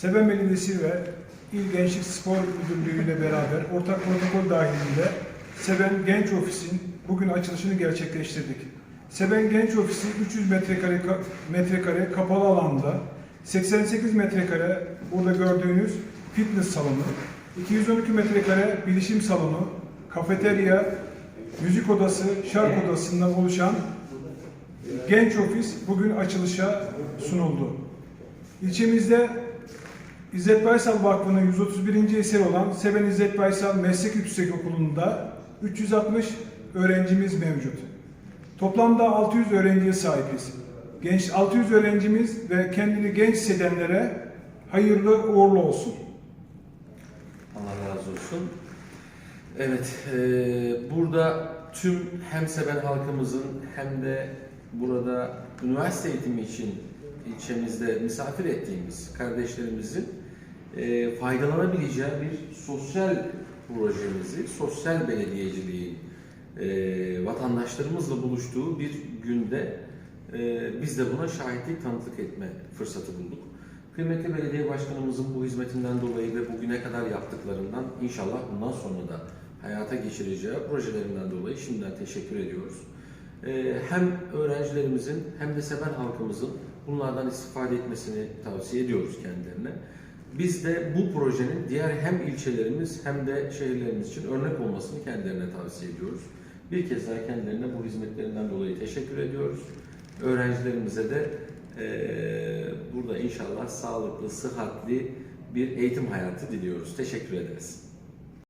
Seben Belediyesi ve İl Gençlik Spor Müdürlüğü ile beraber ortak protokol dahilinde Seben Genç Ofisi'nin bugün açılışını gerçekleştirdik. Seben Genç Ofisi 300 metrekare, ka- metrekare kapalı alanda 88 metrekare burada gördüğünüz fitness salonu, 212 metrekare bilişim salonu, kafeterya, müzik odası, şark odasından oluşan Genç Ofis bugün açılışa sunuldu. İlçemizde İzzet Baysal Vakfı'nın 131. eseri olan Seven İzzet Baysal Meslek Yüksekokulu'nda 360 öğrencimiz mevcut. Toplamda 600 öğrenciye sahibiz. Genç 600 öğrencimiz ve kendini genç hissedenlere hayırlı uğurlu olsun. Allah razı olsun. Evet, eee, burada tüm hem seven halkımızın hem de burada üniversite eğitimi için ilçemizde misafir ettiğimiz kardeşlerimizin eee, faydalanabileceği bir sosyal projemizi, sosyal belediyeciliğin eee, vatandaşlarımızla buluştuğu bir günde eee, biz de buna şahitlik, tanıklık etme fırsatı bulduk. Kıymetli belediye başkanımızın bu hizmetinden dolayı ve bugüne kadar yaptıklarından inşallah bundan sonra da hayata geçireceği projelerinden dolayı şimdiden teşekkür ediyoruz. Ee, hem öğrencilerimizin hem de seven halkımızın bunlardan istifade etmesini tavsiye ediyoruz kendilerine. Biz de bu projenin diğer hem ilçelerimiz hem de şehirlerimiz için örnek olmasını kendilerine tavsiye ediyoruz. Bir kez daha kendilerine bu hizmetlerinden dolayı teşekkür ediyoruz. Öğrencilerimize de eee, burada inşallah sağlıklı, sıhhatli bir eğitim hayatı diliyoruz. Teşekkür ederiz.